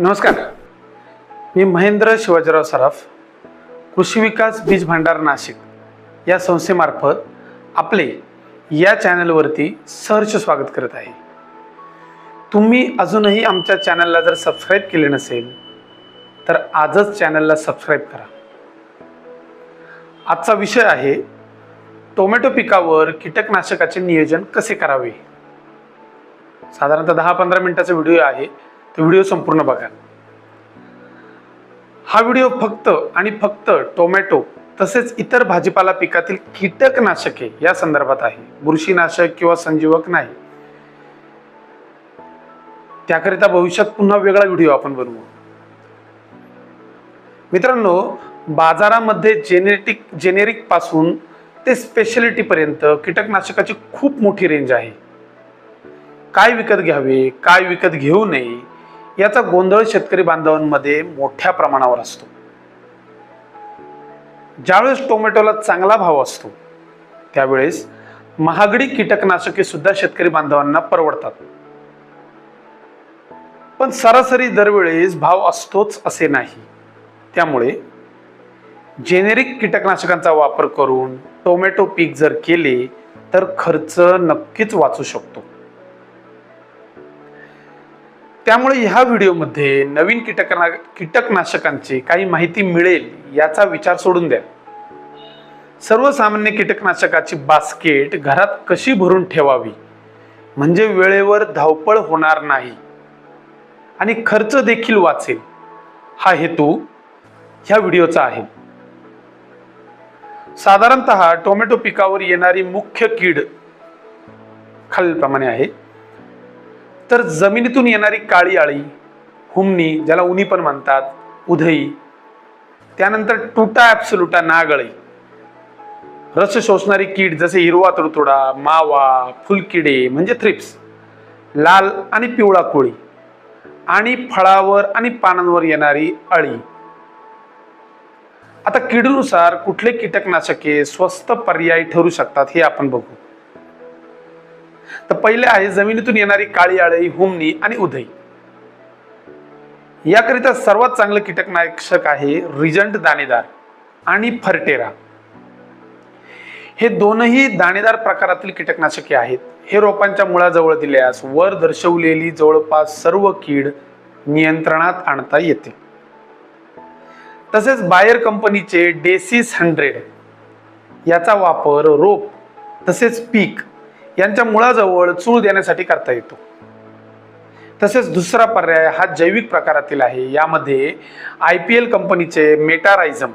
नमस्कार. मी महेंद्र शिवाजीराव सराफ कृषी विकास बीज भांडार नाशिक या संस्थेमार्फत आपले या चॅनलवरती सहर्ष स्वागत करत आहे. तुम्ही अजूनही आमच्या चॅनलला जर सबस्क्राईब केले नसेल तर आजच चॅनलला सबस्क्राईब करा. आजचा विषय आहे टोमॅटो पिकावर कीटकनाशकाचे नियोजन कसे करावे? साधारणतः दहा पंधरा मिनिटाचा व्हिडिओ आहे. व्हिडिओ संपूर्ण बघा. हा व्हिडिओ फक्त आणि फक्त टोमॅटो तसेच इतर भाजीपाला पिकातील कीटकनाशके या संदर्भात आहे. बुरशीनाशक किंवा संजीवक नाही. त्याकरिता भविष्यात पुन्हा वेगळा व्हिडिओ आपण बनवू. मित्रांनो बाजारामध्ये जेनेटिक जेनेरिकपासून ते स्पेशलिटी पर्यंत कीटकनाशकाची खूप मोठी रेंज आहे. काय विकत घ्यावे काय विकत घेऊ नये याचा गोंधळ शेतकरी बांधवांमध्ये मोठ्या प्रमाणावर असतो. ज्यावेळेस टोमॅटोला चांगला भाव असतो त्यावेळेस महागडी कीटकनाशके सुद्धा शेतकरी बांधवांना परवडतात. पण सरासरी दरवेळेस भाव असतोच असे नाही. त्यामुळे जेनेरिक कीटकनाशकांचा वापर करून टोमॅटो पीक जर केले तर खर्च नक्कीच वाचू शकतो. त्यामुळे ह्या व्हिडिओमध्ये नवीन कीटकना कीटकनाशकांची काही माहिती मिळेल याचा विचार सोडून द्या. सर्वसामान्य कीटकनाशकाची बास्केट घरात कशी भरून ठेवावी? म्हणजे वेळेवर धावपळ होणार नाही. आणि खर्च देखील वाचेल. हा हेतू ह्या व्हिडिओचा आहे. साधारणतः टोमॅटो पिकावर येणारी मुख्य कीड खालीलप्रमाणे आहे. तर जमिनीतून येणारी काळी आळी हुमणी ज्याला उनी पण म्हणतात उधई त्यानंतर टुटा ॲप्सुलुटा नागळी रस शोषणारी कीड जसे हिरवा तुडतुडा मावा फुलकिडे म्हणजे थ्रिप्स लाल आणि पिवळा कोळी आणि फळावर आणि पानांवर येणारी अळी. आता किडीनुसार कुठले कीटकनाशके स्वस्त पर्याय ठरू शकतात हे आपण बघू. तर पहिले आहे जमिनीतून येणारी काळी आळी हुमणी आणि उधई याकरिता सर्वात चांगलं कीटकनाशक आहे रिजंट दाणेदार आणि फर्टेरा. हे दोनही दाणेदार प्रकारातील कीटकनाशके आहेत. हे रोपांच्या मुळाजवळ दिल्यास वर दर्शवलेली जवळपास सर्व कीड नियंत्रणात आणता येते. तसेच बायर कंपनीचे डेसिस हंड्रेड याचा वापर रोप तसेच पीक यांच्या मुळाजवळ चूळ देण्यासाठी करता येतो. तसेच दुसरा पर्याय हा जैविक प्रकारातील आहे. यामध्ये आय पी एल कंपनीचे मेटारायझम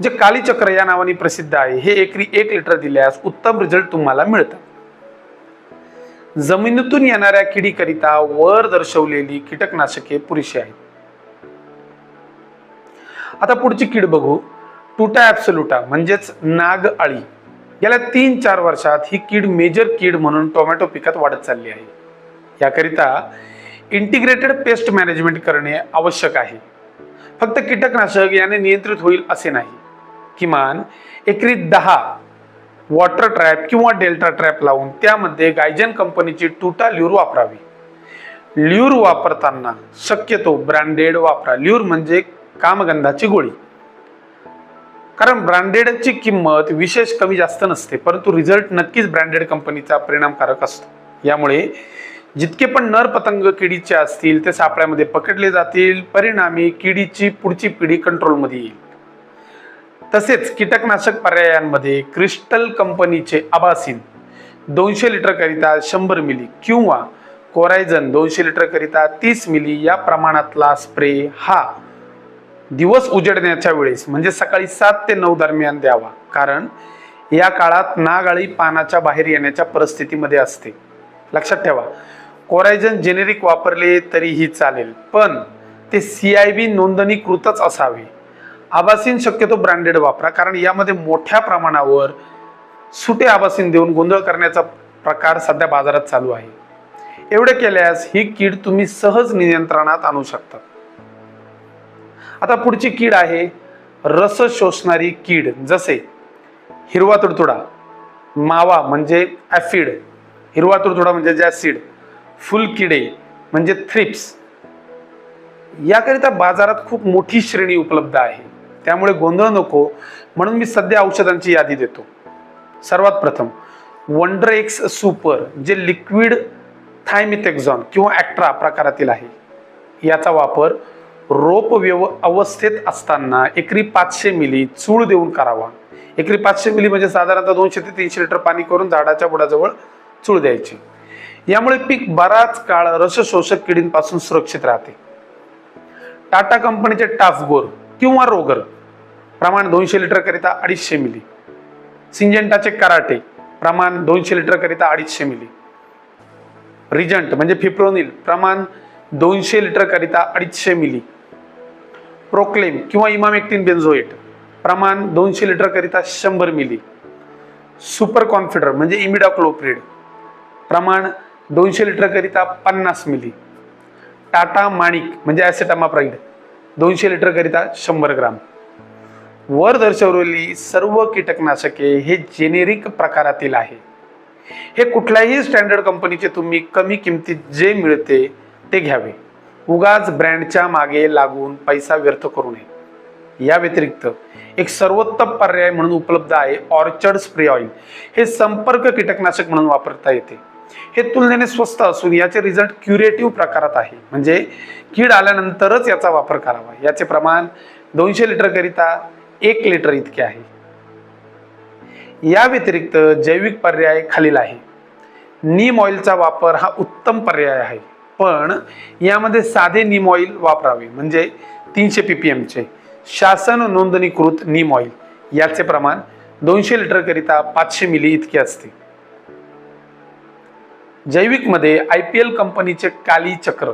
जे कालीचक्र या नावाने प्रसिद्ध आहे हे एकरी एक लिटर दिल्यास उत्तम रिझल्ट तुम्हाला मिळतात जमिनीतून येणाऱ्या किडीकरिता वर दर्शवलेली कीटकनाशके पुरेशी आहेत. आता पुढची कीड बघू. टुटा ॲप्सोलुटा म्हणजेच नाग अळी. गेल्या तीन चार वर्षात ही कीड मेजर कीड म्हणून टोमॅटो पिकात वाढत चालली आहे. याकरिता इंटिग्रेटेड पेस्ट मॅनेजमेंट करणे आवश्यक आहे. फक्त कीटकनाशक याने नियंत्रित होईल असे नाही. किमान एकरी दहा वॉटर ट्रॅप किंवा डेल्टा ट्रॅप लावून त्यामध्ये गायजन कंपनीची टुटा ल्यूर वापरावी. ल्यूर वापरताना शक्यतो ब्रँडेड वापरा. ल्यूर म्हणजे कामगंधाची गोळी. कारण ब्रँडेडची किंमत विशेष कमी जास्त नसते परंतु रिझल्ट नक्कीच ब्रँडेड कंपनीचा परिणामकारक असतो. यामुळे जितके पण नर पतंग किडीचे असतील ते सापळ्यामध्ये पकडले जातील परिणामी किडीची पुढची पिढी कंट्रोलमध्ये येईल. तसेच कीटकनाशक पर्यायांमध्ये क्रिस्टल कंपनीचे आभासीन दोनशे लिटरकरिता शंभर मिली किंवा कोरायझन दोनशे लिटरकरिता तीस मिली या प्रमाणातला स्प्रे हा दिवस उजेडण्याच्या वेळेस म्हणजे सकाळी सात ते नऊ दरम्यान द्यावा. कारण या काळात नागाळी पानाच्या बाहेर येण्याच्या परिस्थितीमध्ये असते. लक्षात ठेवा. कोरायजन जेनेरिक वापरले तरीही चालेल पण ते सी आय बी नोंदणीकृतच असावे. आबासीन शक्यतो ब्रँडेड वापरा कारण यामध्ये मोठ्या प्रमाणावर सुटे आबासीन देऊन गोंधळ करण्याचा प्रकार सध्या बाजारात चालू आहे. एवढे केल्यास ही कीड तुम्ही सहज नियंत्रणात आणू शकता. आता पुढची कीड आहे. रस शोषणारी कीड जसे हिरवा तुडतुडा मावा म्हणजे ॲफिड हिरवा तुडतुडा म्हणजे जॅसिड फुलकिडे म्हणजे थ्रिप्स. याकरिता बाजारात खूप मोठी श्रेणी उपलब्ध आहे. त्यामुळे गोंधळ नको म्हणून मी सध्या औषधांची यादी देतो. सर्वात प्रथम वंडर एक्स सुपर जे लिक्विड थायमिथेक्झॉन किंवा ॲक्ट्रा प्रकारातील आहे. याचा वापर रोप व्यव अवस्थेत असताना एकरी पाचशे मिली चूळ देऊन करावा. एकरी पाचशे मिली म्हणजे साधारणतः दोनशे ते तीनशे लिटर पाणी करून झाडाच्या बुडाजवळ चूळ द्यायची. यामुळे पीक बराच काळ रस शोषक किडींपासून सुरक्षित राहते. टाटा कंपनीचे टाफगोर किंवा रोगर प्रमाण दोनशे लिटर करिता अडीचशे मिली. सिंजेंटाचे कराटे प्रमाण दोनशे लिटर करिता अडीचशे मिली. रिजंट म्हणजे फिप्रोनिल प्रमाण दोनशे लिटरकरिता अडीचशे मिली. प्रोक्लेम किंवा इमामेक्टिन बेन्झोएट प्रमाण दोनशे लिटरकरिता शंभर मिली. सुपर कॉन्फिडर म्हणजे इमिडाक्लोप्रिड प्रमाण दोनशे लिटरकरिता पन्नास मिली. टाटा माणिक म्हणजे ॲसेटामाप्राईड दोनशे लिटरकरिता शंभर ग्राम. वर दर्शवलेली सर्व कीटकनाशके हे जेनेरिक प्रकारातील आहे. हे कुठल्याही स्टँडर्ड कंपनीचे तुम्ही कमी किमतीत जे मिळते ते घ्यावे. उगाच ब्रँडच्या मागे लागून पैसा व्यर्थ करू नये. या व्यतिरिक्त एक सर्वोत्तम पर्याय म्हणून उपलब्ध आहे ऑर्चर्ड स्प्रे ऑइल. हे संपर्क कीटकनाशक म्हणून वापरता येते. हे तुलनेने स्वस्त असून याचे रिझल्ट क्युरेटिव्ह प्रकारात आहे. म्हणजे कीड आल्यानंतरच याचा वापर करावा. याचे प्रमाण दोनशे लिटरकरिता एक लिटर इतके आहे. या व्यतिरिक्त जैविक पर्याय खालील आहे. नीम ऑइलचा वापर हा उत्तम पर्याय आहे. पण यामध्ये साधे नीम ऑइल वापरावे म्हणजे तीनशे पीपीएमचे शासन नोंदणीकृत नीम ऑइल याचे प्रमाण दोनशे लिटरकरिता पाचशे मिली इतके असते. जैविकमध्ये आय पी एल कंपनीचे काली चक्र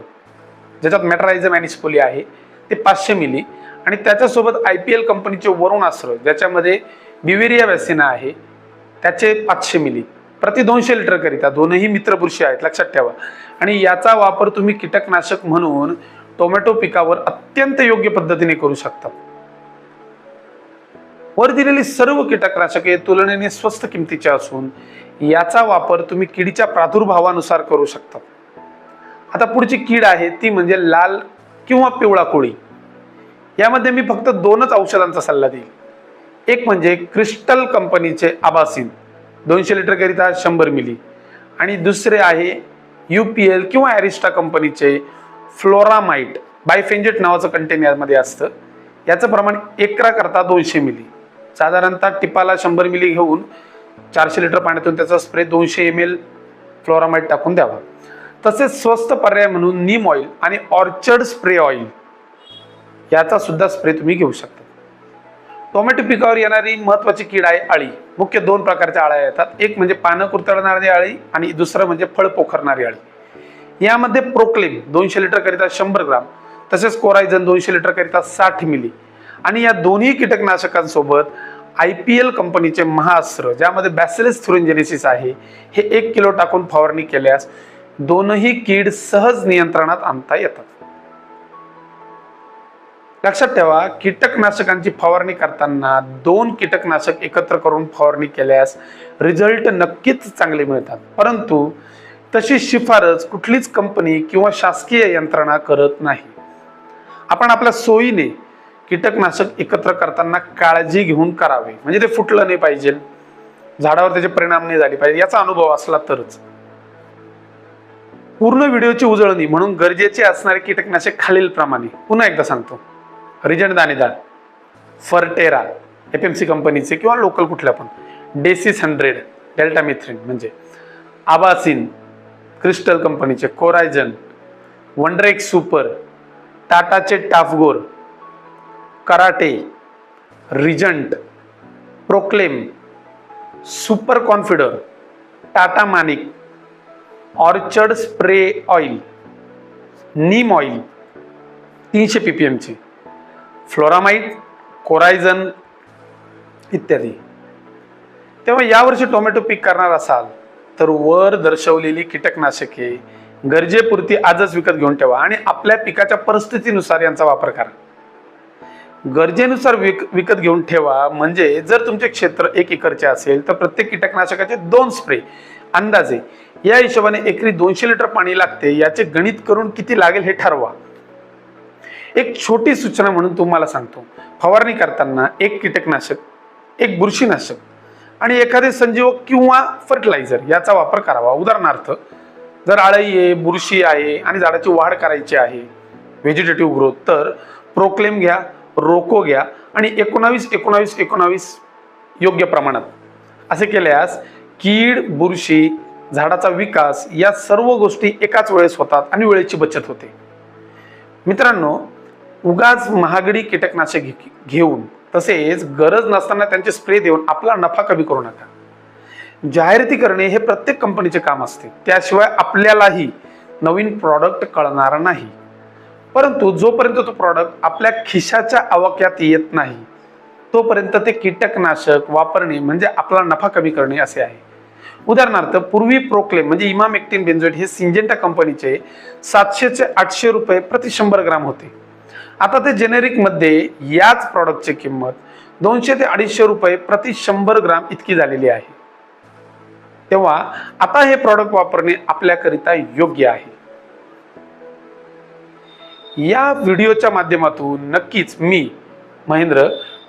ज्याच्यात मेट्रायझम अॅनिस्पोली आहे ते पाचशे मिली. आणि त्याच्यासोबत आय पी एल कंपनीचे वरुणास्त्र ज्याच्यामध्ये बिवेरिया वॅसिना आहे त्याचे पाचशे मिली. प्रति दोनशे लिटरकरिता दोनही मित्रपुरुषी आहेत लक्षात ठेवा. आणि याचा वापर तुम्ही कीटकनाशक म्हणून टोमॅटो पिकावर अत्यंत योग्य पद्धतीने करू शकता. वर दिलेली सर्व कीटकनाशके तुलनेने स्वस्त किमतीचे असून याचा वापर तुम्ही किडीच्या प्रादुर्भावानुसार करू शकता. आता पुढची कीड आहे ती म्हणजे लाल किंवा पिवळा कोळी. यामध्ये मी फक्त दोनच औषधांचा सल्ला देईल. एक म्हणजे क्रिस्टल कंपनीचे आबासिन दोनशे लिटरकरिता शंभर मिली. आणि दुसरे आहे यू पी एल किंवा ॲरिस्टा कंपनीचे फ्लोरामाइट. बायफेंजेट नावाचं कंटेन यामध्ये असतं. याचं प्रमाण एकराकरता दोनशे मिली. साधारणतः टिपाला शंभर मिली घेऊन चारशे लिटर पाण्यातून त्याचा स्प्रे दोनशे एम एल फ्लोरामाइट टाकून द्यावा. तसेच स्वस्त पर्याय म्हणून नीम ऑइल आणि ऑर्चर्ड स्प्रे ऑइल याचा सुद्धा स्प्रे तुम्ही घेऊ शकता. टोमॅटो पिकावर येणारी महत्वाची कीड आहे अळी. मुख्य दोन प्रकारच्या अळ्या येतात. एक म्हणजे पानं कुरतडणारी अळी आणि दुसरं म्हणजे फळ पोखरणारी अळी. यामध्ये प्रोक्लेम दोनशे लिटरकरिता शंभर ग्राम तसेच कोरायझन दोनशे लिटरकरिता साठ मिली. आणि या दोन्ही कीटकनाशकांसोबत आय पी एल कंपनीचे महाअस्त्र ज्यामध्ये बॅसिलिस थुरेंजेनेसिस आहे हे एक किलो टाकून फवारणी केल्यास दोनही कीड सहज नियंत्रणात आणता येतात. लक्षात ठेवा कीटकनाशकांची फवारणी करताना दोन कीटकनाशक एकत्र करून फवारणी केल्यास रिझल्ट नक्कीच चांगले मिळतात. परंतु तशी शिफारस कुठलीच कंपनी किंवा शासकीय यंत्रणा करत नाही. आपण आपल्या सोयीने कीटकनाशक एकत्र करताना काळजी घेऊन करावे. म्हणजे ते फुटलं नाही पाहिजे. झाडावर त्याचे परिणाम नाही झाले पाहिजे. याचा अनुभव असला तरच. पूर्ण व्हिडिओची उजळणी म्हणून गरजेचे असणारे कीटकनाशक खालील प्रमाणे पुन्हा एकदा सांगतो. रिजन दाणेदार. फर्टेरा एफ़ एम सी कंपनीचे लोकल कुठल्या पण. डेसिस हंड्रेड डेल्टा मिथ्रिन म्हणजे. आबासिन क्रिस्टल कंपनीचे कोरायझन वंडरेक्स सुपर टाटाचे Tafgor Karate Regent Proclaim super Confidor Tata Manik orchard spray oil neem oil तीनशे पी पी एमची फ्लोरामाइट कोरायझन इत्यादी. तेव्हा यावर्षी टोमॅटो पीक करणार असाल तर वर दर्शवलेली कीटकनाशके गरजेपुरती आजच विकत घेऊन ठेवा आणि आपल्या पिकाच्या परिस्थितीनुसार यांचा वापर करा. गरजेनुसार विक विकत घेऊन ठेवा म्हणजे जर तुमचे क्षेत्र एक एकरचे असेल तर प्रत्येक कीटकनाशकाचे दोन स्प्रे अंदाजे. या हिशोबाने एकरी दोनशे लिटर पाणी लागते याचे गणित करून किती लागेल हे ठरवा. एक छोटी सूचना म्हणून तुम्हाला सांगतो. फवारणी करताना एक कीटकनाशक एक बुरशीनाशक आणि एखादे संजीवक किंवा फर्टिलायझर याचा वापर करावा. उदाहरणार्थ जर आळई आहे बुरशी आहे आणि झाडाची वाढ करायची आहे व्हेजिटेटिव्ह ग्रोथ तर प्रोक्लेम घ्या रोको घ्या आणि एकोणावीस एकोणावीस एकोणावीस योग्य प्रमाणात. असे केल्यास कीड बुरशी झाडाचा विकास या सर्व गोष्टी एकाच वेळेस होतात आणि वेळेची बचत होते. मित्रांनो उगाच महागडी कीटकनाशक घे- घेऊन तसेच गरज नसताना त्यांचे स्प्रे देऊन आपला नफा कमी करू नका. जाहिराती करणे हे प्रत्येक कंपनीचे काम असते. त्याशिवाय आपल्यालाही नवीन प्रॉडक्ट कळणार नाही. परंतु जोपर्यंत तो प्रॉडक्ट आपल्या खिशाच्या आवाक्यात येत नाही तोपर्यंत ते कीटकनाशक वापरणे म्हणजे आपला नफा कमी करणे असे आहे. उदाहरणार्थ पूर्वी प्रोक्लेम म्हणजे इमामेक्टिन बेन्झोएट हे सिंजेंटा कंपनीचे सातशे ते आठशे रुपये प्रति शंभर ग्राम होते. आता ते जेनेरिकमध्ये याच प्रॉडक्टची किंमत दोनशे ते अडीचशे रुपये प्रति शंभर ग्राम इतकी झालेली आहे. तेव्हा आता हे प्रॉडक्ट वापरणे आपल्याकरिता योग्य आहे. या व्हिडिओच्या माध्यमातून नक्कीच मी महेंद्र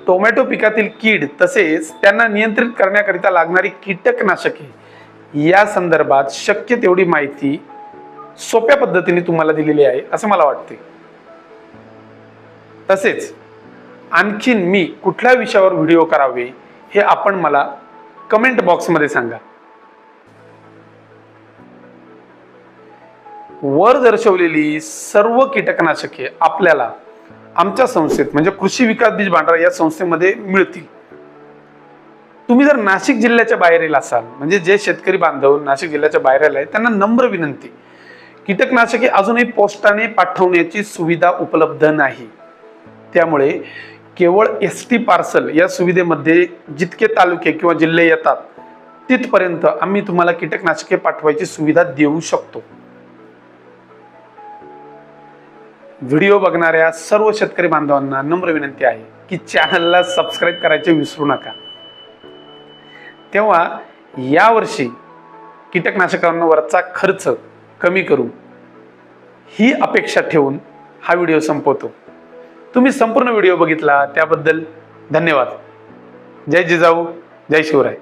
टोमॅटो पिकातील कीड तसेच त्यांना नियंत्रित करण्याकरिता लागणारी कीटकनाशके या संदर्भात शक्य तेवढी माहिती सोप्या पद्धतीने तुम्हाला दिलेली आहे असं मला वाटते तसेच आणखीन मी कुठल्या विषयावर व्हिडिओ करावे हे आपण मला कमेंट बॉक्समध्ये सांगा. वर दर्शवलेली सर्व कीटकनाशके आपल्याला आमच्या संस्थेत म्हणजे कृषी विकास बीज भांडारा या संस्थेमध्ये मिळतील. तुम्ही जर नाशिक जिल्ह्याच्या बाहेरील असाल म्हणजे जे शेतकरी बांधव नाशिक जिल्ह्याच्या बाहेरील आहेत त्यांना नम्र विनंती. कीटकनाशके अजूनही पोस्टाने पाठवण्याची सुविधा उपलब्ध नाही. त्यामुळे केवळ एस टी पार्सल या सुविधेमध्ये जितके तालुके किंवा जिल्हे येतात तिथपर्यंत आम्ही तुम्हाला कीटकनाशके पाठवायची सुविधा देऊ शकतो. व्हिडिओ बघणाऱ्या सर्व शेतकरी बांधवांना नम्र विनंती आहे की चॅनलला सबस्क्राईब करायचे विसरू नका. तेव्हा यावर्षी कीटकनाशकांवरचा खर्च कमी करू ही अपेक्षा ठेवून हा व्हिडिओ संपवतो. तुम्ही संपूर्ण व्हिडिओ बघितला त्याबद्दल धन्यवाद. जय जिजाऊ जय शिवराय.